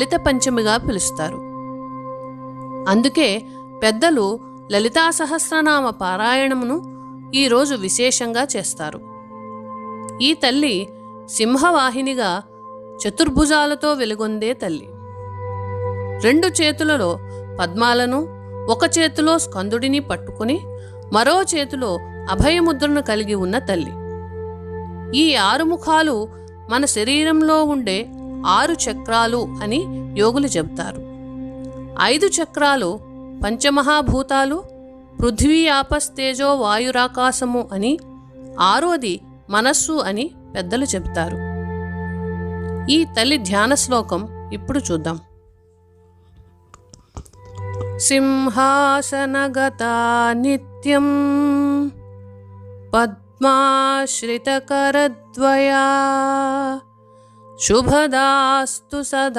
లలిత పంచమిగా పిలుస్తారు. అందుకే పెద్దలు లలితా సహస్రనామ పారాయణమును ఈరోజు విశేషంగా చేస్తారు. ఈ తల్లి సింహవాహినిగా చతుర్భుజాలతో వెలుగొందే తల్లి. రెండు చేతులలో పద్మాలను ఒక చేతిలో స్కందుడిని పట్టుకుని మరో చేతిలో అభయముద్రను కలిగి ఉన్న తల్లి. ఈ ఆరు ముఖాలు మన శరీరంలో ఉండే ఆరు చక్రాలు అని యోగులు చెబుతారు. ఐదు చక్రాలు పంచమహాభూతాలు పృథ్వీ ఆపస్తేజో వాయురాకాశము అని ఆరోది మనస్సు అని పెద్దలు చెబుతారు. ఈ తల్లి ధ్యాన శ్లోకం ఇప్పుడు చూద్దాం. సింహాసనగత నిత్యం పద్మాశ్రితకరద్వయా शुभदास्तु सदा।